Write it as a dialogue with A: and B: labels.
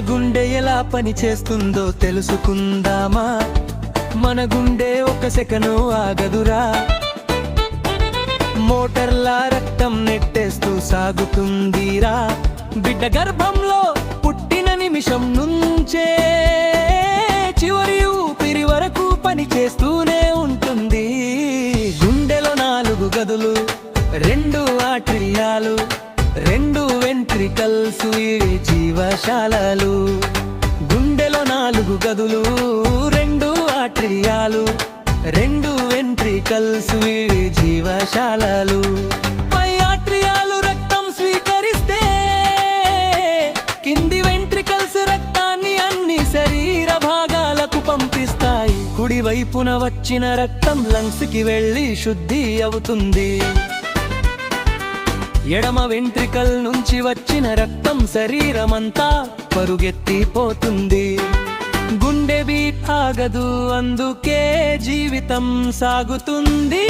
A: గుండె ఎలా పని చేస్తుందో తెలుసుకుందామా? మన గుండె ఒక సెకను ఆగదురా? మోటార్లా రక్తం నెట్టేస్తూ సాగుతుందిరా. బిడ్డ గర్భంలో పుట్టిన నిమిషం నుంచే చివరి ఊపిరి వరకు పని చేస్తూనే ఉంటుంది. గుండెలో నాలుగు గదులు రెండు ఆట్రియాలు వెంట్రికల్స్ ఇవి జీవశాలలు. గుండెలో నాలుగు గదులు రెండు ఆట్రియాలు రెండు వెంట్రికల్స్ ఇవి జీవశాలలు. పై ఆట్రియాలు రక్తం స్వీకరిస్తే కింది వెంట్రికల్స్ రక్తాన్ని అన్ని శరీర భాగాలకు పంపిస్తాయి. కుడివైపున వచ్చిన రక్తం లంగ్స్కి వెళ్ళి శుద్ధి అవుతుంది. ఎడమ వెంట్రికల్ నుంచి వచ్చిన రక్తం శరీరమంతా పరుగెత్తిపోతుంది గుండె బీట్ ఆగదు అందుకే జీవితం సాగుతుంది.